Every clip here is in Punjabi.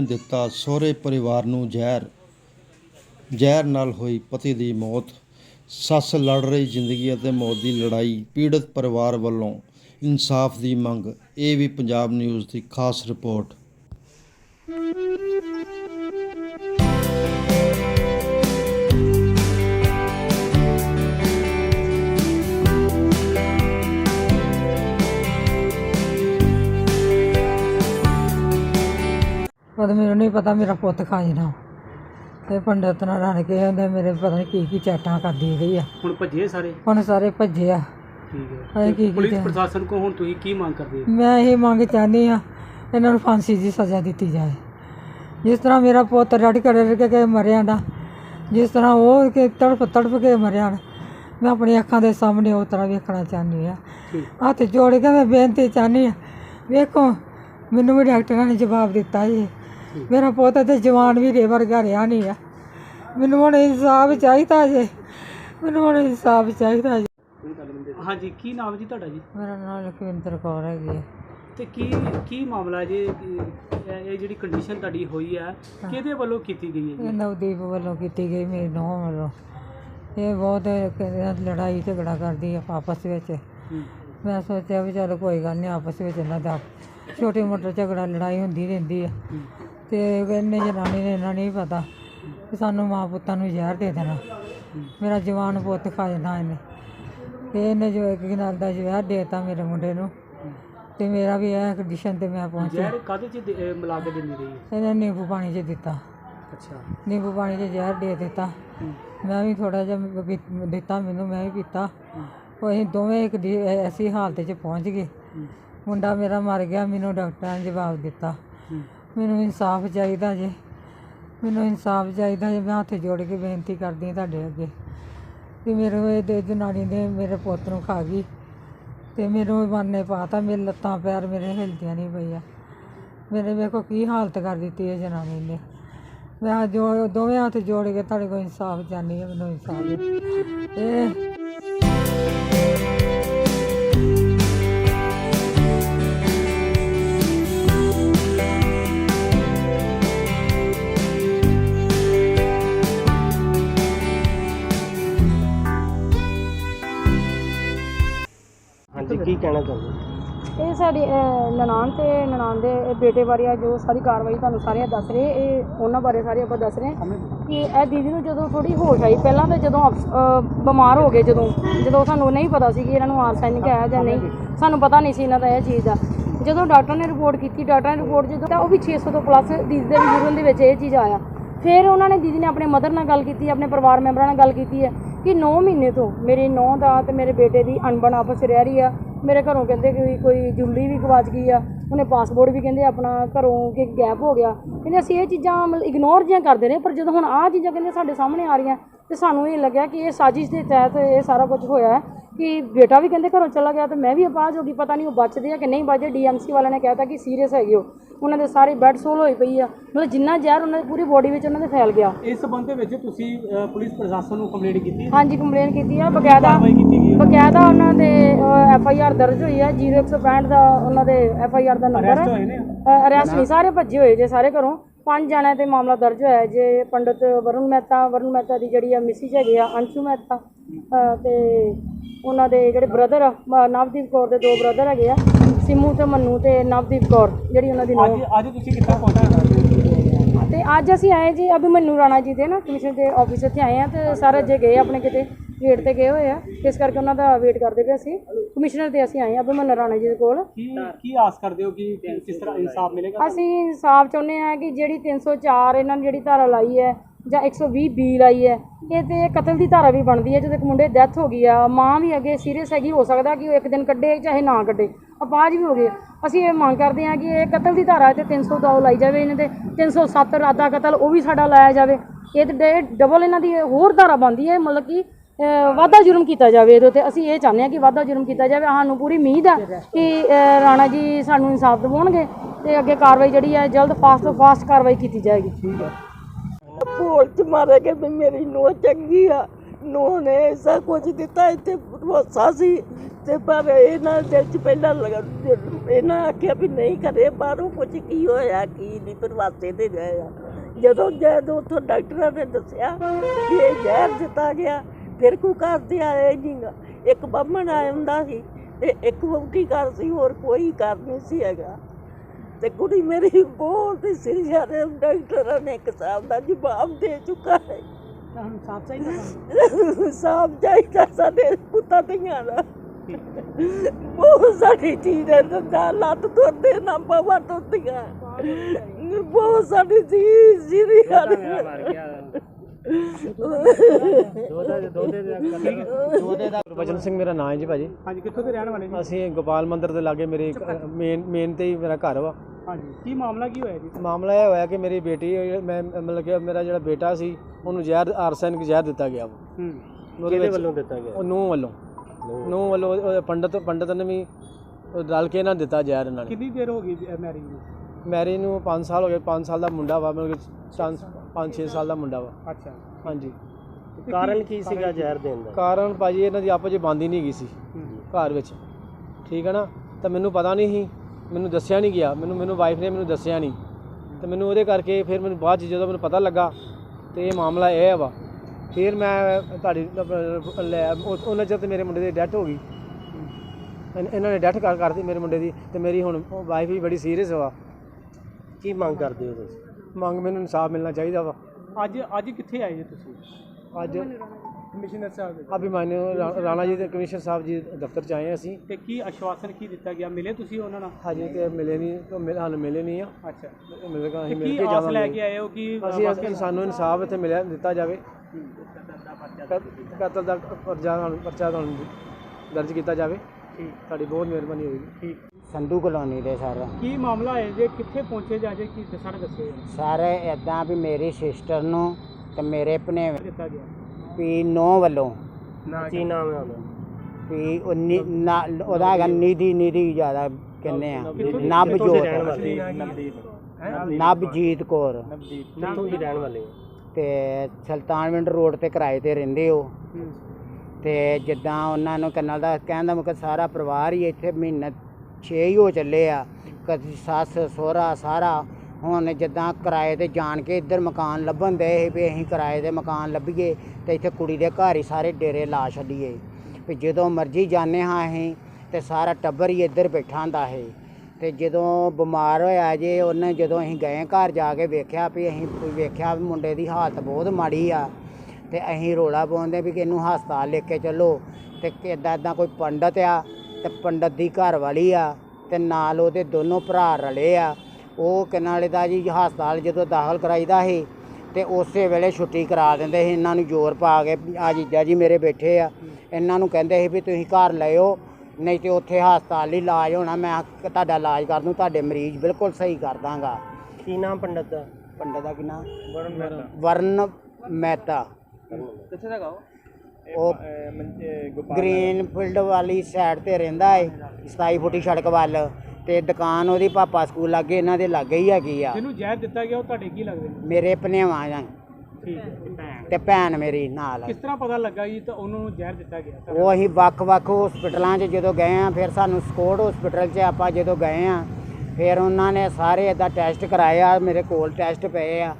ਨੇ ਦਿੱਤਾ ਸਹੁਰੇ ਪਰਿਵਾਰ ਨੂੰ ਜ਼ਹਿਰ। ਜ਼ਹਿਰ ਨਾਲ ਹੋਈ ਪਤੀ ਦੀ ਮੌਤ। ਸੱਸ ਲੜ ਰਹੀ ਜ਼ਿੰਦਗੀ ਅਤੇ ਮੌਤ ਦੀ ਲੜਾਈ ਪੀੜਤ ਪਰਿਵਾਰ ਵੱਲੋਂ ਇਨਸਾਫ ਦੀ ਮੰਗ। ਇਹ ਵੀ ਪੰਜਾਬ ਨਿਊਜ਼ ਦੀ ਖਾਸ ਰਿਪੋਰਟ। ਪਰ ਮੈਨੂੰ ਨਹੀਂ ਪਤਾ ਮੇਰਾ ਪੁੱਤ ਖਾ ਜਾਣਾ ਤੇ ਪੰਡਤ ਨਾਲ ਰਣ ਕੇ ਉਹਦੇ ਮੇਰੇ ਪਤਾ ਨਹੀਂ ਕੀ ਕੀ ਚੈਟਾਂ ਕਰਦੀ ਰਹੀ ਆ। ਹੁਣ ਭੱਜੇ ਸਾਰੇ? ਹੁਣ ਸਾਰੇ ਭੱਜੇ ਆ। ਠੀਕ ਹੈ। ਕੀ ਤੇ ਪੁਲਿਸ ਕੀਤਾ? ਪ੍ਰਸ਼ਾਸਨ ਕੋ ਹੁਣ ਤੁਸੀਂ ਕੀ ਮੰਗ ਕਰਦੇ ਹੋ? ਮੈਂ ਇਹ ਮੰਗ ਚਾਹੁੰਦੀ ਆ ਇਹਨਾਂ ਨੂੰ ਫਾਂਸੀ ਦੀ ਸਜ਼ਾ ਦਿੱਤੀ ਜਾਏ। ਜਿਸ ਤਰ੍ਹਾਂ ਮੇਰਾ ਪੁੱਤ ਰੜ ਕੇ ਕੇ ਮਰਿਆ ਨਾ ਜਿਸ ਤਰ੍ਹਾਂ ਉਹ ਕਿ ਤੜਪ ਤੜਪ ਕੇ ਮਰਿਆ ਨਾ ਮੈਂ ਆਪਣੀ ਅੱਖਾਂ ਦੇ ਸਾਹਮਣੇ ਉਹ ਤਰ੍ਹਾਂ ਵੇਖਣਾ ਚਾਹੁੰਦੀ ਆ। ਠੀਕ। ਹੱਥ ਜੋੜ ਕੇ ਮੈਂ ਬੇਨਤੀ ਚਾਹੁੰਦੀ ਆ ਵੇਖੋ ਮੈਨੂੰ ਵੀ ਡਾਕਟਰਾਂ ਨੇ ਜਵਾਬ ਦਿੱਤਾ ਜੀ। ਮੇਰਾ ਪੁੱਤ ਤੇ ਜਵਾਨ ਵੀ ਰੇ ਵਰਗਾ ਰਿਹਾ ਨਹੀਂ ਆ। ਮੈਨੂੰ ਹੁਣ ਇਨਸਾਫ ਚਾਹੀਦਾ ਜੇ। ਮੈਨੂੰ ਹੁਣ ਇਨਸਾਫ ਚਾਹੀਦਾ ਜੀ। ਹਾਂਜੀ ਕੀ ਨਾਮ ਜੀ ਤੁਹਾਡਾ ਜੀ? ਮੇਰਾ ਨਾਮ ਲਖਵਿੰਦਰ ਕੌਰ ਹੈਗੀ ਹੈ ਤੇ ਕੀ ਕੀ ਮਾਮਲਾ ਜੀ ਇਹ ਇਹ ਜਿਹੜੀ ਕੰਡੀਸ਼ਨ ਤੁਹਾਡੀ ਹੋਈ ਹੈ। ਕਿਹਦੇ ਵੱਲੋਂ ਕੀਤੀ ਗਈ ਹੈ ਇਹ ਜੀ ਨਵਦੀਪ ਵੱਲੋਂ ਕੀਤੀ ਗਈ ਮੇਰੀ ਨੂੰਹ ਵੱਲੋਂ। ਇਹ ਬਹੁਤ ਕਹਿੰਦੇ ਆ ਲੜਾਈ ਝਗੜਾ ਕਰਦੀ ਆ ਆਪਸ ਵਿੱਚ। ਹੂੰ। ਮੈਂ ਸੋਚਿਆ ਵੀ ਚਲ ਕੋਈ ਗੱਲ ਨਹੀਂ ਆਪਸ ਵਿੱਚ ਇਹਨਾਂ ਦਾ ਛੋਟੀ ਮੋਟਾ ਝਗੜਾ ਲੜਾਈ ਹੁੰਦੀ ਰਹਿੰਦੀ ਆ। ਹੂੰ। ਤੇ ਇਹਨੇ ਜਨਾਨੀ ਨੇ ਇਹਨਾਂ ਨਹੀਂ ਪਤਾ ਕਿ ਸਾਨੂੰ ਮਾਂ ਪੁੱਤਾਂ ਨੂੰ ਜ਼ਹਿਰ ਦੇ ਦੇਣਾ। ਮੇਰਾ ਜਵਾਨ ਪੁੱਤ ਖਾ ਜਾਣਾ ਇਹਨੇ। ਤੇ ਇਹਨੇ ਜੋ ਇੱਕ ਨਾਲ ਦਾ ਜ਼ਹਿਰ ਦੇਤਾ ਮੇਰੇ ਮੁੰਡੇ ਨੂੰ। ਤੇ ਮੇਰਾ ਵੀ ਇਹ ਕੰਡੀਸ਼ਨ ਤੇ ਮੈਂ ਪਹੁੰਚਿਆ। ਜ਼ਹਿਰ ਕਾਦੇ ਚ ਦੇ- ਅਹ ਮਿਲਾ ਕੇ ਦਿੰਦੀ ਰਹੀ? ਹੈ ਇਹਨੇ ਨਿੰਬੂ ਪਾਣੀ 'ਚ ਦਿੱਤਾ। ਅੱਛਾ। ਨਿੰਬੂ ਪਾਣੀ 'ਚ ਜ਼ਹਿਰ ਦੇ ਦਿੱਤਾ। ਹੂੰ। ਮੈਂ ਵੀ ਥੋੜਾ ਜਿਹਾ ਮ- ਪੀ- ਦਿੱਤਾ ਮੈਨੂੰ ਮੈਂ ਵੀ ਪੀਤਾ। ਹੂੰ। ਉਹ ਅਸੀਂ ਦੋਵੇਂ ਇੱਕ ਦੀ ਐਸੀ ਹਾਲਤ 'ਚ ਪਹੁੰਚ ਗਏ। ਹੂੰ। ਮੁੰਡਾ ਮੇਰਾ ਮਰ ਗਿਆ ਮੈਨੂੰ ਡਾਕਟਰਾਂ ਨੇ ਜਵਾਬ ਦਿੱਤਾ। ਹੂੰ। ਮੈਨੂੰ ਇਨਸਾਫ ਚਾਹੀਦਾ ਜੇ, ਮੈਨੂੰ ਇਨਸਾਫ ਚਾਹੀਦਾ ਜੇ, ਮੈਂ ਹੱਥ ਜੋੜ ਕੇ ਬੇਨਤੀ ਕਰਦੀ ਹਾਂ ਤੁਹਾਡੇ ਅੱਗੇ ਕਿ ਮੇਰੇ ਦੇ ਜਨਾਨੀ ਨੇ ਮੇਰੇ ਪੁੱਤ ਨੂੰ ਖਾ ਗਈ ਅਤੇ ਮੈਨੂੰ ਬਾਨੇ ਪਾਤਾ, ਮੇਰੇ ਲੱਤਾਂ ਪੈਰ ਮੇਰੇ ਹਿਲਦੀਆਂ ਨਹੀਂ ਪਈਆਂ। ਮੇਰੇ ਵੇਖੋ ਕੀ ਹਾਲਤ ਕਰ ਦਿੱਤੀ ਹੈ ਜਨਾਨੀ ਨੇ? ਮੈਂ ਜੋ ਦੋਵੇਂ ਹੱਥ ਜੋੜ ਕੇ ਤੁਹਾਡੇ ਕੋਲ ਇਨਸਾਫ ਚਾਹੁੰਦੀ ਹਾਂ, ਮੈਨੂੰ ਇਨਸਾਫ ਇਹ ਸਾਡੀ ਅਹ, ਨਨਾਣ ਤੇ ਨਨਾਣ ਦੇ ਬੇਟੇ ਬਾਰੇ ਆ ਜੋ ਸਾਰੀ ਕਾਰਵਾਈ ਤੁਹਾਨੂੰ ਸਾਰੀਆਂ ਦੱਸ ਰਹੇ ਇਹ ਉਹਨਾਂ ਬਾਰੇ ਸਾਰੇ ਆਪਾਂ ਦੱਸ ਰਹੇ ਹਾਂ। ਕਿ ਇਹ ਦੀਦੀ ਨੂੰ ਜਦੋਂ ਥੋੜੀ ਹੋਸ਼ ਆਈ ਪਹਿਲਾਂ ਤਾਂ ਜਦੋਂ ਅਫਸ- ਬਿਮਾਰ ਹੋ ਗਏ ਜਦੋਂ ਜਦੋਂ ਸਾਨੂੰ ਨਹੀਂ ਪਤਾ ਸੀ ਕਿ ਇਹਨਾਂ ਨੂੰ ਆਰਸੈਨਿਕ ਹੈ ਜਾਂ ਨਹੀਂ ਸਾਨੂੰ ਪਤਾ ਨਹੀਂ ਸੀ ਇਹਨਾਂ ਦਾ ਇਹ ਚੀਜ਼ ਦਾ। ਜਦੋਂ ਡਾਕਟਰ ਨੇ ਰਿਪੋਰਟ ਕੀਤੀ ਡਾਕਟਰ ਨੇ ਰਿਪੋਰਟ ਜਦੋਂ ਤਾਂ ਉਹ ਵੀ 600 ਤੋਂ ਪਲੱਸ ਦੀਦੀ ਦੇ ਵੀ ਯੂਰਨ ਦੇ ਵਿੱਚ ਇਹ ਚੀਜ਼ ਆਇਆ। ਫਿਰ ਉਹਨਾਂ ਨੇ ਦੀਦੀ ਨੇ ਆਪਣੇ ਮਦਰ ਨਾਲ ਗੱਲ ਕੀਤੀ ਆਪਣੇ ਪਰਿਵਾਰ ਮੈਂਬਰਾਂ ਨਾਲ ਗੱਲ ਕੀਤੀ ਹੈ ਕਿ 9 ਮਹੀਨੇ ਤੋਂ ਮੇਰੀ ਨੌਂ ਦਾ ਤੇ ਮੇਰੇ ਬੇਟੇ ਦੀ ਅਣਬਣ ਆਪਸ ਰਹਿ ਰਹੀ ਆ ਮੇਰੇ ਘਰੋਂ ਕਹਿੰਦੇ ਕਿ ਕੋਈ ਜੁੱਲੀ ਵੀ ਗਵਾਚ ਗਈ ਆ। ਉਹਨੇ ਪਾਸਪੋਰਟ ਵੀ ਕਹਿੰਦੇ ਆਪਣਾ ਘਰੋਂ ਕਿ ਗੈਪ ਹੋ ਗਿਆ। ਕਹਿੰਦੇ ਅਸੀਂ ਇਹ ਚੀਜ਼ਾਂ ਮਤਲਬ ਇਗਨੋਰ ਜਿਹੀਆਂ ਕਰਦੇ ਰਹੇ ਪਰ ਜਦੋਂ ਹੁਣ ਆਹ ਚੀਜ਼ਾਂ ਕਹਿੰਦੇ ਸਾਡੇ ਸਾਹਮਣੇ ਆ ਰਹੀਆਂ ਤੇ ਸਾਨੂੰ ਇਹ ਲੱਗਿਆ ਕਿ ਇਹ ਸਾਜ਼ਿਸ਼ ਦੇ ਤਹਿਤ ਇਹ ਸਾਰਾ ਕੁਝ ਹੋਇਆ ਹੈ ਕਿ ਬੇਟਾ ਵੀ ਕਹਿੰਦੇ ਘਰੋਂ ਚਲਾ ਗਿਆ ਤੇ ਮੈਂ ਵੀ ਆਵਾਜ਼ ਹੋ ਗਈ ਪਤਾ ਨਹੀਂ ਉਹ ਬਚਦੇ ਆ ਕਿ ਨਹੀਂ ਬਚਦੇ। ਡੀਐਮਸੀ ਵਾਲਿਆਂ ਨੇ ਕਹਿਤਾ ਕਿ ਸੀਰੀਅਸ ਹੈਗੇ ਉਹ। ਉਹਨਾਂ ਦੇ ਸਾਰੇ ਬੈੱਡ ਸੋਲ ਹੋਈ ਪਈ ਆ। ਮਤਲਬ ਜਿੰਨਾ ਜ਼ਹਿਰ ਉਹਨਾਂ ਦੀ ਪੂਰੀ ਬੋਡੀ ਵਿੱਚ ਉਹਨਾਂ ਦੇ ਫੈਲ ਗਿਆ। ਇਸ ਸੰਬੰਧ ਦੇ ਵਿੱਚ ਤੁਸੀਂ ਪੁਲਿਸ ਪ੍ਰਸ਼ਾਸਨ ਨੂੰ ਕੰਪਲੇਂਟ ਕੀਤੀ ਹੈ? ਹਾਂਜੀ ਕੰਪਲੇਨ ਕੀਤੀ ਆ। ਬਕਾਇਦਾ ਕਾਰਵਾਈ ਕੀਤੀ ਗਈ ਹੈ? ਬਕਾਇਦਾ ਉਹਨਾਂ ਦੇ ਐਫ ਆਈ ਆਰ ਦਰਜ ਹੋਈ ਹੈ 0165 ਦਾ ਉਹਨਾਂ ਦੇ ਐਫ ਆਈ ਆਰ ਦਾ ਨੰਬਰ ਹੈ। ਨੇ ਅਰੈਸਟ ਨਹੀਂ ਸਾਰੇ ਭੱਜੇ ਹੋਏ ਜੇ ਸਾਰੇ ਘਰੋਂ। ਪੰਜ ਜਣਿਆਂ ਤੇ ਮਾਮਲਾ ਦਰਜ ਹੋਇਆ ਹੈ। ਜੇ ਪੰਡਤ ਵਰੁਣ ਮਹਿਤਾ ਵਰੁਣ ਮਹਿਤਾ ਦੀ ਜਿਹੜੀ ਆ ਮਿਸਿਜ ਹੈਗੇ ਆ ਅੰਸ਼ੂ ਮਹਿਤਾ ਤੇ ਉਹਨਾਂ ਦੇ ਜਿਹੜੇ ਬ੍ਰਦਰ ਆ ਨਵਦੀਪ ਕੌਰ ਦੇ ਦੋ ਬ੍ਰਦਰ ਹੈਗੇ ਆ ਸਿੰਮੂ ਤੇ ਮੰਨੂ ਤੇ ਨਵਦੀਪ ਕੌਰ ਜਿਹੜੀ ਉਹਨਾਂ ਦੀ ਅੱਜ ਅੱਜ ਤੁਸੀਂ ਕਿੱਥੇ ਪਹੁੰਚੇ ਤੇ ਅੱਜ ਅਸੀਂ ਆਏ ਜੀ ਅਭਿਮਨੂ ਰਾਣਾ ਜੀ ਦੇ ਨਾ ਕਮਿਸ਼ਨ ਦੇ ਆਫਿਸ ਇੱਥੇ ਆਏ ਆ ਤੇ ਸਰ ਜੇ ਗਏ ਆਪਣੇ ਕਿਤੇ ਗੇਟ ਤੇ ਗਏ ਹੋਏ ਆ। ਇਸ ਕਰਕੇ ਉਹਨਾਂ ਦਾ ਵੇਟ ਕਰਦੇ ਪਏ ਅਸੀਂ। ਕਮਿਸ਼ਨਰ ਤੇ ਅਸੀਂ ਆਏ ਆ ਅਭਿਮਨੂ ਰਾਣਾ ਜੀ ਦੇ ਕੋਲ। ਕੀ ਕੀ ਆਸ ਕਰਦੇ ਹੋ ਕਿ ਕਿਸ ਤਰ੍ਹਾਂ ਇਨਸਾਫ ਮਿਲੇਗਾ ਅਸੀਂ ਇਨਸਾਫ ਚਾਹੁੰਦੇ ਆ ਕਿ ਜਿਹੜੀ 304 ਇਹਨਾਂ ਨੇ ਜਿਹੜੀ ਧਾਰਾ ਲਾਈ ਹੈ ਜਾਂ 120 ਬੀ ਲਾਈ ਹੈ ਇਹ ਤੇ ਕਤਲ ਦੀ ਧਾਰਾ ਵੀ ਬਣਦੀ ਹੈ ਜਦੋਂ ਇੱਕ ਮੁੰਡੇ ਡੈਥ ਹੋ ਗਈ ਆ ਮਾਂ ਵੀ ਅੱਗੇ ਸੀਰੀਅਸ ਹੈਗੀ ਹੋ ਸਕਦਾ ਕਿ ਉਹ ਇੱਕ ਦਿਨ ਕੱਢੇ ਚਾਹੇ ਨਾ ਕੱਢੇ ਅਪਾਜ ਵੀ ਹੋ ਗਏ। ਅਸੀਂ ਇਹ ਮੰਗ ਕਰਦੇ ਹਾਂ ਕਿ ਇਹ ਕਤਲ ਦੀ ਧਾਰਾ ਤੇ 302 ਲਾਈ ਜਾਵੇ ਇਹਨਾਂ ਦੇ 307 ਰਾਦਾ ਕਤਲ ਉਹ ਵੀ ਸਾਡਾ ਲਾਇਆ ਜਾਵੇ। ਇਹ ਤੇ ਡਬਲ ਇਹਨਾਂ ਦੀ ਹੋਰ ਧਾਰਾ ਬਣਦੀ ਹੈ ਮਤਲਬ ਕਿ ਵਾਧਾ ਜੁਰਮ ਕੀਤਾ ਜਾਵੇ ਇਹਦੇ ਉੱਤੇ। ਅਸੀਂ ਇਹ ਚਾਹੁੰਦੇ ਹਾਂ ਕਿ ਵਾਧਾ ਜੁਰਮ ਕੀਤਾ ਜਾਵੇ। ਸਾਨੂੰ ਪੂਰੀ ਉਮੀਦ ਆ ਕਿ ਰਾਣਾ ਜੀ ਸਾਨੂੰ ਇਨਸਾਫ ਦਿਵਾਉਣਗੇ ਤੇ ਅੱਗੇ ਕਾਰਵਾਈ ਜਿਹੜੀ ਹੈ, ਜਲਦ ਫਾਸਟ ਤੋਂ ਫਾਸਟ ਕਾਰਵਾਈ ਕੀਤੀ ਜਾਏਗੀ। ਠੀਕ ਹੈ। ਭੋਲ ਚ ਮਾਰੇ ਕਿ ਮੇਰੀ ਨੂੰਹ ਚੰਗੀ ਆ। ਨੂੰਹ ਨੇ ਐਸਾ ਕੁਝ ਦਿੱਤਾ, ਇੱਥੇ ਭਰੋਸਾ ਸੀ ਤੇ ਪਰ ਇਹਨਾਂ ਦੇ ਚ ਪਹਿਲਾਂ ਲਗਾ ਇਹਨਾਂ ਆਖਿਆ ਵੀ ਨਹੀਂ ਕਰੇ, ਬਾਹਰੋਂ ਕੁਝ ਕੀ ਹੋਇਆ, ਕੀ ਨਹੀਂ ਪਰਵਾਸੇ ਤੇ ਗਏ ਆ। ਜਦੋਂ ਜਦੋਂ ਉੱਥੋਂ ਡਾਕਟਰਾਂ ਨੇ ਦੱਸਿਆ ਕਿ ਇਹ ਜ਼ਹਿਰ ਦਿੱਤਾ ਗਿਆ ਫਿਰ ਕੋ ਕਰਦੇ ਆਏ ਨਹੀਂ ਗਾ। ਇੱਕ ਬੰਮਣ ਆਇਆ ਹੁੰਦਾ ਸੀ ਤੇ ਇੱਕ ਵਹੁਟੀ ਘਰ ਸੀ ਹੋਰ ਕੋਈ ਘਰ ਨਹੀਂ ਸੀ ਹੈਗਾ। ਤੇ ਕੁੜੀ ਮੇਰੀ ਬਹੁਤ ਹੀ ਸੀਰੀਅਸ ਹੈ ਡਾਕਟਰਾਂ ਨੇ ਇੱਕ ਸਾਹਬ ਦਾ ਜਵਾਬ ਦੇ ਚੁੱਕਾ ਹੈ। ਸਾਫ਼ ਚਾਹੀਦਾ ਸਾਹਬ ਚਾਹੀਦਾ ਸਾਡੇ ਪੁੱਤਾਂ ਧੀਆਂ ਦਾ। ਬਹੁਤ ਸਾਡੀ ਚੀਜ਼ ਹੈ ਦੰਦਾ ਲੱਤ ਤੁਰਦੇ ਨਾ ਬਾਵਾ ਤੁਰਦੀਆਂ ਬਹੁਤ ਸਾਡੀ ਚੀਜ਼ ਜਿਹੜੀ ਗੁਰਬਚਨ ਸਿੰਘ ਮੇਰਾ ਨਾਮ ਹੈ ਜੀ ਭਾਜੀ। ਹਾਂਜੀ ਕਿੱਥੋਂ ਦੇ ਰਹਿਣ ਵਾਲੇ ਜੀ? ਅਸੀਂ ਗੋਪਾਲ ਮੰਦਿਰ ਦੇ ਲਾਗੇ ਮੇਰੇ ਮੇਨ ਮੇਨ ਤੇ ਹੀ ਮੇਰਾ ਘਰ ਵਾ। ਹਾਂਜੀ ਕੀ ਮਾਮਲਾ ਕੀ ਹੋਇਆ ਜੀ? ਮਾਮਲਾ ਇਹ ਹੋਇਆ ਕਿ ਮੇਰੀ ਬੇਟੀ ਮੈਂ ਮਤਲਬ ਕਿ ਮੇਰਾ ਜਿਹੜਾ ਬੇਟਾ ਸੀ ਉਹਨੂੰ ਜ਼ਹਿਰ ਆਰਸੈਨਿਕ ਜ਼ਹਿਰ ਦਿੱਤਾ ਗਿਆ ਵਾ। ਹੂੰ। ਉਹਦੇ ਵੱਲੋਂ ਦਿੱਤਾ ਗਿਆ? ਉਹ ਨੂੰ ਵੱਲੋਂ। ਨੂੰ ਵੱਲੋਂ। ਪੰਡਤ ਪੰਡਤ ਨੇ ਵੀ ਰਲ ਕੇ ਨਾ ਦਿੱਤਾ ਜ਼ਹਿਰ ਇਹਨਾਂ ਨੇ। ਕਿੰਨੀ ਦੇਰ ਹੋ ਗਈ ਮੈਰਿਜ ਨੂੰ? ਮੈਰੀ ਨੂੰ 5 ਸਾਲ ਹੋ ਗਏ 5 ਸਾਲ ਦਾ ਮੁੰਡਾ ਵਾ ਮਤਲਬ ਕਿ 5-6 ਸਾਲ ਦਾ ਮੁੰਡਾ ਵਾ। ਅੱਛਾ। ਹਾਂਜੀ। ਕਾਰਨ ਕੀ ਸੀਗਾ ਜ਼ਹਿਰ ਦੇਣ ਦਾ? ਕਾਰਨ ਭਾਜੀ ਇਹਨਾਂ ਦੀ ਆਪਸ ਵਿੱਚ ਬੰਦੀ ਨਹੀਂ ਗਈ ਸੀ ਘਰ ਵਿੱਚ। ਠੀਕ ਹੈ ਨਾ? ਤਾਂ ਮੈਨੂੰ ਪਤਾ ਨਹੀਂ ਸੀ ਮੈਨੂੰ ਦੱਸਿਆ ਨਹੀਂ ਗਿਆ। ਮੈਨੂੰ ਮੈਨੂੰ ਵਾਈਫ ਨੇ ਮੈਨੂੰ ਦੱਸਿਆ ਨਹੀਂ। ਤੇ ਮੈਨੂੰ ਉਹਦੇ ਕਰਕੇ ਫਿਰ ਮੈਨੂੰ ਬਾਅਦ 'ਚ ਜਦੋਂ ਮੈਨੂੰ ਪਤਾ ਲੱਗਾ ਤੇ ਇਹ ਮਾਮਲਾ ਇਹ ਵਾ। ਫਿਰ ਮੈਂ ਤੁਹਾਡੀ ਲੈ ਉਹ- ਉਹਨਾਂ ਚਿਰ ਤੇ ਮੇਰੇ ਮੁੰਡੇ ਦੀ ਡੈਥ ਹੋ ਗਈ। ਇਹਨਾਂ ਨੇ ਡੈਥ ਕਰ ਕਰਤੀ ਮੇਰੇ ਮੁੰਡੇ ਦੀ। ਤੇ ਮੇਰੀ ਹੁਣ ਵਾਈਫ ਵੀ ਬੜੀ ਸੀਰੀਅਸ ਵਾ। ਕੀ ਮੰਗ ਕਰਦੇ ਹੋ ਤੁਸੀਂ? ਮੰਗ ਮੈਨੂੰ ਇਨਸਾਫ ਮਿਲਣਾ ਚਾਹੀਦਾ ਵਾ। ਅੱਜ ਅੱਜ ਕਿੱਥੇ ਆਏ ਜੀ ਤੁਸੀਂ? ਅੱਜ ਕਮਿਸ਼ਨਰ ਸਾਹਿਬ ਅਭਿਮਾਨਿਓ ਰਾਣਾ ਜੀ ਦੇ ਕਮਿਸ਼ਨਰ ਸਾਹਿਬ ਜੀ ਦਫ਼ਤਰ 'ਚ ਆਏ ਹਾਂ ਅਸੀਂ। ਤੇ ਕੀ ਆਸ਼ਵਾਸਨ ਕੀ ਦਿੱਤਾ ਗਿਆ? ਮਿਲੇ ਤੁਸੀਂ ਉਹਨਾਂ ਨਾਲ? ਹਜੇ ਤੇ ਮਿਲੇ ਨਹੀਂ ਤੋਂ ਮਿਲ ਸਾਨੂੰ ਮਿਲੇ ਨਹੀਂ ਆ। ਅੱਛਾ। ਮਿਲੇਗਾ ਅਸੀਂ ਮਿਲ ਕੀ ਕੇ ਆਸ ਲੈ ਜਾਵਾਂਗੇ। ਕੇ ਆਏ ਹੋ ਕਿ ਅਸੀਂ ਸਾਨੂੰ ਇਨਸਾਫ ਇੱਥੇ ਮਿਲਿਆ ਦਿੱਤਾ ਜਾਵੇ। ਕਤ- ਕਤਲ ਦਾ ਪਰਚਾ ਪਰਚਾ ਤੁਹਾਨੂੰ ਦਰਜ ਕੀਤਾ ਜਾਵੇ। ਠੀਕ। ਤੁਹਾਡੀ ਬਹੁਤ ਮਿਹਰਬਾਨੀ ਹੋਵੇਗੀ ਠੀਕ। ਸੰਧੂ ਕਲੋਨੀ ਦੇ ਸਰ। ਕੀ ਮਾਮਲਾ ਹੈ? ਜੇ ਕਿੱਥੇ ਪਹੁੰਚੇ ਜਾ ਜੇ ਕੀ ਸਾਰਾ ਦੱਸਿਓ ਸਰ ਇਦਾਂ ਵੀ ਮੇਰੀ ਸਿਸਟਰ ਨੂੰ ਤੇ ਮੇਰੇ ਭਨੇਵੇਂ ਦਿੱਤਾ ਗਿਆ? ਵੀ ਨੌ ਵੱਲੋਂ। ਕੀ ਨਾਮ ਹੈ ਉਹਦਾ? ਨੀ- ਨਾ- ਉਹਦਾ ਹੈਗਾ ਨਿਧੀ ਨਿਧੀ ਜ਼ਿਆਦਾ ਕਹਿੰਦੇ ਆ। ਨਵਜੋਤ। ਨਵਜੀਤ। ਕੌਰ। ਕਿੱਥੋਂ ਦੀ ਰਹਿਣ ਵਾਲੇ? ਤੇ ਸੁਲਤਾਨਵਿੰਡ ਰੋਡ ਤੇ ਕਿਰਾਏ ਤੇ ਰਹਿੰਦੇ ਹੋ। ਤੇ ਜਿੱਦਾਂ ਉਹਨਾਂ ਨੂੰ ਕੰਨਲ ਦਾ ਕਹਿਣ ਦਾ ਮਤਲਬ ਸਾਰਾ ਪਰਿਵਾਰ ਹੀ ਇੱਥੇ ਮਹੀਨਾ 6 ਹੀ ਹੋ ਚੱਲੇ ਆ। ਕਦੀ ਸੱਸ, ਸਹੁਰਾ ਸਾਰਾ ਹੁਣ ਜਿੱਦਾਂ ਕਿਰਾਏ ਤੇ ਜਾਣ ਕੇ ਇੱਧਰ ਮਕਾਨ ਲੱਭਣ ਦੇ ਵੀ ਅਸੀਂ ਕਿਰਾਏ ਦੇ ਮਕਾਨ ਲੱਭੀਏ ਤੇ ਇੱਥੇ ਕੁੜੀ ਦੇ ਘਰ ਹੀ ਸਾਰੇ ਡੇਰੇ ਲਾ ਛੱਡੀਏ। ਵੀ ਜਦੋਂ ਮਰਜ਼ੀ ਜਾਂਦੇ ਹਾਂ ਅਸੀਂ ਤੇ ਸਾਰਾ ਟੱਬਰ ਹੀ ਇੱਧਰ ਬੈਠਾ ਹੁੰਦਾ ਹੈ ਤੇ ਜਦੋਂ ਬਿਮਾਰ ਹੋਇਆ ਜੇ ਉਹਨੇ ਜਦੋਂ ਅਸੀਂ ਗਏ ਘਰ ਜਾ ਕੇ ਵੇਖਿਆ ਵੀ ਅਸੀਂ ਵੇਖਿਆ ਵੀ ਮੁੰਡੇ ਦੀ ਹਾਲਤ ਬਹੁਤ ਮਾੜੀ ਆ। ਤੇ ਅਸੀਂ ਰੋਲਾ ਪਾਉਂਦੇ ਵੀ ਕਿ ਇਹਨੂੰ ਹਸਪਤਾਲ ਲੈ ਕੇ ਚੱਲੋ ਤੇ ਕਿੱਦਾਂ ਇਦਾਂ ਕੋਈ ਪੰਡਤ ਆ ਤੇ ਪੰਡਤ ਦੀ ਘਰ ਵਾਲੀ ਆ ਤੇ ਨਾਲ ਉਹਦੇ ਦੋਨੋਂ ਭਰਾ ਰਲੇ ਆ। ਉਹ ਕਿਨਾਲੇ ਦਾ ਜੀ ਹਸਪਤਾਲ ਜਦੋਂ ਦਾਖਲ ਕਰਾਈਦਾ ਸੀ ਤੇ ਉਸੇ ਵੇਲੇ ਛੁੱਟੀ ਕਰਾ ਦਿੰਦੇ ਸੀ। ਇਹਨਾਂ ਨੂੰ ਜ਼ੋਰ ਪਾ ਕੇ ਆ ਜੀਜਾ ਜੀ ਮੇਰੇ ਬੈਠੇ ਆ। ਇਹਨਾਂ ਨੂੰ ਕਹਿੰਦੇ ਸੀ ਵੀ ਤੁਸੀਂ ਘਰ ਲਿਓ ਨਹੀਂ ਤੇ ਉੱਥੇ ਹਸਪਤਾਲ ਹੀ ਇਲਾਜ ਹੋਣਾ। ਮੈਂ ਤੁਹਾਡਾ ਇਲਾਜ ਕਰ ਦੂੰ ਤੁਹਾਡੇ ਮਰੀਜ਼ ਬਿਲਕੁਲ ਸਹੀ ਕਰ ਦਾਂਗਾ। ਕੀ ਨਾਮ ਪੰਡਤ ਦਾ? ਪੰਡਤ ਦਾ ਕੀ ਨਾਮ? ਵਰਨ ਮਹਿਤਾ। ਵਰਨ ਮਹਿਤਾ। ਕਿੱਥੇ ਦਾ ਗਾਓ ਉਹ ਗ੍ਰੀਨਫੀਲਡ ਵਾਲੀ ਸਾਈਡ ਤੇ ਰਹਿੰਦਾ ਏ 27 ਫੁੱਟੀ ਸੜਕ ਵੱਲ। ਤੇ ਦੁਕਾਨ ਉਹਦੀ ਪਾਪਾ ਸਕੂਲ ਲਾਗੇ ਇਹਨਾਂ ਦੇ ਲਾਗੇ ਹੀ ਹੈਗੀ ਆ। ਜਿਹਨੂੰ ਜ਼ਹਿਰ ਦਿੱਤਾ ਗਿਆ ਉਹ ਤੁਹਾਡੇ ਕੀ ਲੱਗਦੇ ਨੇ? ਮੇਰੇ ਭਨੇਵਾਂ ਆ ਠੀਕ ਹੈ। ਤੇ ਭੈਣ। ਮੇਰੀ ਨਾਲ ਆ। ਕਿਸ ਤਰ੍ਹਾਂ ਪਤਾ ਲੱਗਾ ਜੀ ਤਾਂ ਉਹਨੂੰ ਜ਼ਹਿਰ ਦਿੱਤਾ ਗਿਆ? ਉਹ ਅਸੀਂ ਵੱਖ-ਵੱਖ ਹਸਪੀਟਲਾਂ 'ਚ ਜਦੋਂ ਗਏ ਆ ਫਿਰ ਸਾਨੂੰ ਸਕੋਟ ਹਸਪੀਟਲ 'ਚ ਆਪਾਂ ਜਦੋਂ ਗਏ ਆ ਫਿਰ ਉਹਨਾਂ ਨੇ ਸਾਰੇ ਇਦਾਂ ਟੈਸਟ ਕਰਾਏ ਆ ਮੇਰੇ ਕੋਲ ਟੈਸਟ ਪਏ ਆ।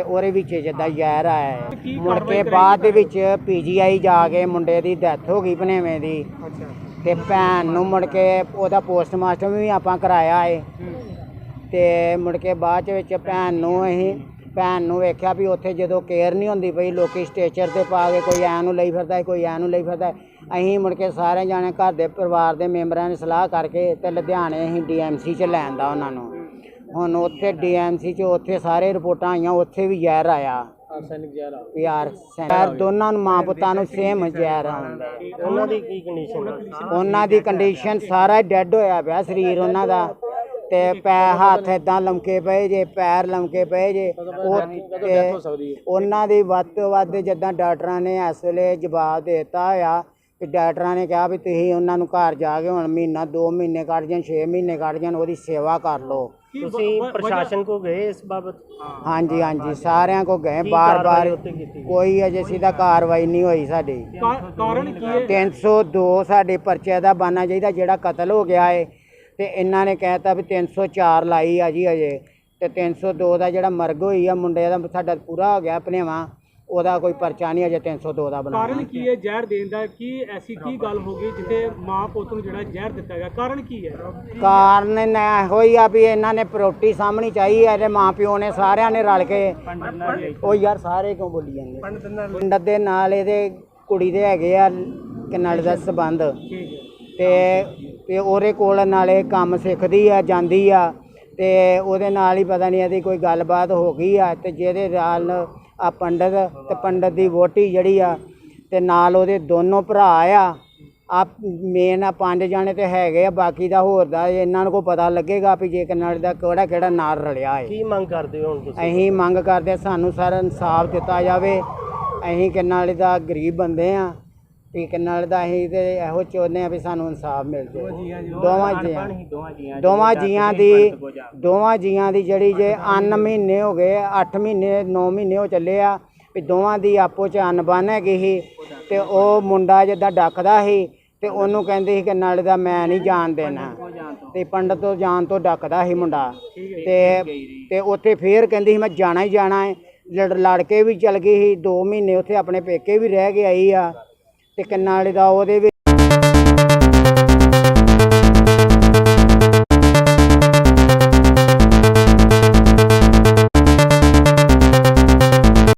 ਤੇ ਉਹਦੇ ਵਿੱਚ ਜਿੱਦਾਂ ਜ਼ਹਿਰ ਆਇਆ ਹੈ। ਮੁੜ ਕੇ ਬਾਅਦ ਦੇ ਵਿੱਚ ਪੀਜੀਆਈ ਜਾ ਕੇ ਮੁੰਡੇ ਦੀ ਡੈਥ ਹੋ ਗਈ ਭਨੇਵੇਂ ਦੀ। ਅੱਛਾ। ਤੇ ਭੈਣ ਨੂੰ ਮੁੜ ਕੇ ਉਹਦਾ ਪੋਸਟਮਾਸਟਰ ਵੀ ਆਪਾਂ ਕਰਾਇਆ ਏ। ਤੇ ਮੁੜ ਕੇ ਬਾਅਦ ਚ ਵਿੱਚ ਭੈਣ ਨੂੰ ਅਸੀਂ ਭੈਣ ਨੂੰ ਵੇਖਿਆ ਵੀ ਉੱਥੇ ਜਦੋਂ ਕੇਅਰ ਨਹੀਂ ਹੁੰਦੀ ਪਈ ਲੋਕੀ ਸਟੇਚਰ ਤੇ ਪਾ ਕੇ ਕੋਈ ਐ ਨੂੰ ਲਈ ਫਿਰਦਾ ਕੋਈ ਐ ਨੂੰ ਲਈ ਫਿਰਦਾ। ਅਸੀਂ ਮੁੜ ਕੇ ਸਾਰੇ ਜਾਣੇ ਘਰ ਦੇ ਪਰਿਵਾਰ ਦੇ ਮੈਂਬਰਾਂ ਨੇ ਸਲਾਹ ਕਰਕੇ ਤੇ ਲੁਧਿਆਣੇ ਅਸੀਂ ਡੀਐਮਸੀ ਚ ਲੈਣ ਦਾ ਉਹਨਾਂ ਨੂੰ। ਹੁਣ ਉੱਥੇ ਡੀਐਮਸੀ ਚ ਉੱਥੇ ਸਾਰੇ ਰਿਪੋਰਟਾਂ ਆਈਆਂ ਉੱਥੇ ਵੀ ਜ਼ਹਿਰ ਆਇਆ। ਆਰਸੈਨਿਕ ਜ਼ਹਿਰ ਆ। ਪਿਆਰ ਸੈਂਟਰ ਦੋਨਾਂ ਨੂੰ ਮਾਂ ਪੁੱਤਾਂ ਨੂੰ ਸੇਮ ਜ਼ਹਿਰ ਆਉਂਦਾ। ਉਹਨਾਂ ਦੀ ਕੀ ਕੰਡੀਸ਼ਨ ਉਹਨਾਂ ਦੀ ਕੰਡੀਸ਼ਨ ਸਾਰਾ ਡੈੱਡ ਹੋਇਆ ਪਿਆ ਸਰੀਰ ਉਹਨਾਂ ਦਾ। ਤੇ ਪੈ ਹੱਥ ਇਦਾਂ ਲਮਕੇ ਪਏ ਜੇ ਪੈਰ ਲਮਕੇ ਪਏ ਜੇ। ਉਹ ਤੇ ਉਹਨਾਂ ਦੀ ਵੱਧ ਤੋਂ ਵੱਧ ਜਿੱਦਾਂ ਡਾਕਟਰਾਂ ਨੇ ਇਸ ਵੇਲੇ ਜਵਾਬ ਦੇ ਦਿੱਤਾ ਹੋਇਆ ਕਿ ਡਾਕਟਰਾਂ ਨੇ ਕਿਹਾ ਵੀ ਤੁਸੀਂ ਉਹਨਾਂ ਨੂੰ ਘਰ ਜਾ ਕੇ ਹੁਣ ਮਹੀਨਾ 2 ਮਹੀਨੇ ਕੱਢ ਜਾਣ 6 ਮਹੀਨੇ ਕੱਢ ਜਾਣ ਉਹਦੀ ਸੇਵਾ ਕਰ ਲਓ। ਤੁਸੀਂ ਪ੍ਰਸ਼ਾਸਨ ਕੋ ਗਏ ਇਸ ਬਾਬਤ? ਹਾਂਜੀ ਹਾਂਜੀ ਸਾਰਿਆਂ ਕੋ ਗਏ ਬਾਰ-ਬਾਰ? ਕੋਈ ਅਜੇ ਸਿੱਧਾ ਕਾਰਵਾਈ ਨਹੀਂ ਹੋਈ ਸਾਡੀ। ਕਾਰਨ ਕੀ ਹੈ? 302 ਸਾਡੇ ਪਰਚੇ ਦਾ ਬਾਨਾ ਚਾਹੀਦਾ ਜਿਹੜਾ ਕਤਲ ਹੋ ਗਿਆ ਏ ਤੇ ਇਹਨਾਂ ਨੇ ਕਹਿਤਾ ਵੀ 304 ਲਾਈ ਆ ਜੀ ਅਜੇ ਤੇ 302 ਦਾ ਜਿਹੜਾ ਮਰਗ ਹੋਈ ਆ ਮੁੰਡੇ ਦਾ ਸਾਡਾ ਪੂਰਾ ਹੋ ਗਿਆ ਭਨੇਵਾ ਉਹਦਾ ਕੋਈ ਪਰਚਾ ਨਹੀਂ ਅਜੇ 302 ਦਾ ਬਣਾਇਆ ਕਾਰਨ ਕੀ ਹੈ ਜ਼ਹਿਰ ਦੇਣ ਦਾ? ਕੀ ਐਸੀ ਕੀ ਗੱਲ ਹੋ ਗਈ ਜਿੱਥੇ ਮਾਂ ਪੁੱਤ ਨੂੰ ਜਿਹੜਾ ਜ਼ਹਿਰ ਦਿੱਤਾ ਗਿਆ? ਕਾਰਨ ਕੀ ਹੈ? ਕਾਰਨ ਨਾ ਹੋਈ ਆ ਵੀ ਇਹਨਾਂ ਨੇ ਪ੍ਰੋਟੀ ਸਾਹਮਣੀ ਚਾਹੀ ਆ ਇਹਦੇ ਮਾਂ ਪਿਓ ਨੇ ਸਾਰਿਆਂ ਨੇ ਰਲ ਕੇ। ਉਹ ਯਾਰ ਸਾਰੇ ਕਿਉਂ ਬੋਲੀ ਜਾਂਦੇ? ਪੰਡਤ ਦੇ ਨਾਲ ਇਹਦੇ ਕੁੜੀ ਦੇ ਹੈਗੇ ਆ ਕਿਨਾਲ ਦਾ ਸਬੰਧ। ਤੇ ਤੇ ਉਹਦੇ ਕੋਲ ਨਾਲੇ ਕੰਮ ਸਿੱਖਦੀ ਆ ਜਾਂਦੀ ਆ। ਤੇ ਉਹਦੇ ਨਾਲ ਹੀ ਪਤਾ ਨਹੀਂ ਇਹਦੀ ਕੋਈ ਗੱਲਬਾਤ ਹੋ ਗਈ ਆ ਤੇ ਜਿਹਦੇ ਨਾਲ ਆ ਪੰਡਤ ਤੇ ਪੰਡਤ ਦੀ ਵੋਟੀ ਜਿਹੜੀ ਆ ਤੇ ਨਾਲ ਉਹਦੇ ਦੋਨੋਂ ਭਰਾ ਆ। ਆ ਮੇਨ ਆ ਪੰਜ ਜਾਣੇ ਤੇ ਹੈਗੇ ਆ ਬਾਕੀ ਦਾ ਹੋਰ ਦਾ ਇਹਨਾਂ ਨੂੰ ਕੋ ਪਤਾ ਲੱਗੇਗਾ ਵੀ ਜੇ ਕਿੰਨਾ ਦਾ ਕਿਹੜਾ ਕਿਹੜਾ ਨਾਲ ਰਲਿਆ ਏ। ਕੀ ਮੰਗ ਕਰਦੇ ਹੋ ਹੁਣ ਤੁਸੀਂ? ਅਸੀਂ ਮੰਗ ਕਰਦੇ ਹਾਂ ਸਾਨੂੰ ਸਾਰਾ ਇਨਸਾਫ ਦਿੱਤਾ ਜਾਵੇ। ਅਸੀਂ ਕਿੰਨਾਲੇ ਦਾ ਗਰੀਬ ਬੰਦੇ ਆ। ਵੀ ਕਿੰਨਾਲੇ ਦਾ ਅਸੀਂ ਤੇ ਇਹੋ ਚਾਹੁੰਦੇ ਆ ਵੀ ਸਾਨੂੰ ਇਨਸਾਫ ਮਿਲ ਜਾਏ। ਦੋਵਾਂ ਜੀਆਂ ਦੋਵਾਂ ਜੀਆਂ ਦੀ ਦੋਵਾਂ ਜੀਆਂ ਦੀ ਜਿਹੜੀ ਜੇ ਅੰਨ ਮਹੀਨੇ ਹੋ ਗਏ 8 ਮਹੀਨੇ 9 ਮਹੀਨੇ ਹੋ ਚੱਲੇ ਆ ਵੀ ਦੋਵਾਂ ਦੀ ਆਪੋ ਚ ਅਨਬਨ ਹੈਗੀ ਸੀ ਤੇ ਉਹ ਮੁੰਡਾ ਜਿੱਦਾਂ ਡੱਕਦਾ ਸੀ ਤੇ ਉਹਨੂੰ ਕਹਿੰਦੇ ਸੀ ਕਿ ਨਾਲੇ ਦਾ ਮੈਂ ਨਹੀਂ ਜਾਣ ਦੇਣਾ। ਤੇ। ਪੰਡਤ ਤੋਂ ਜਾਣ ਤੋਂ ਡੱਕਦਾ ਸੀ ਮੁੰਡਾ। ਤੇ ਤੇ ਉੱਥੇ ਫੇਰ ਕਹਿੰਦੀ ਸੀ ਮੈਂ ਜਾਣਾ ਹੀ ਜਾਣਾ ਹੈ। ਲੜ ਲੜ ਕੇ ਵੀ ਚਲ ਗਈ ਸੀ 2 ਮਹੀਨੇ ਉੱਥੇ ਆਪਣੇ ਪੇਕੇ ਵੀ ਰਹਿ ਕੇ ਆਈ ਆ। ਤੇ ਕਿੰਨਾ ਵਾਲੇ ਦਾ ਉਹਦੇ ਵਿੱਚ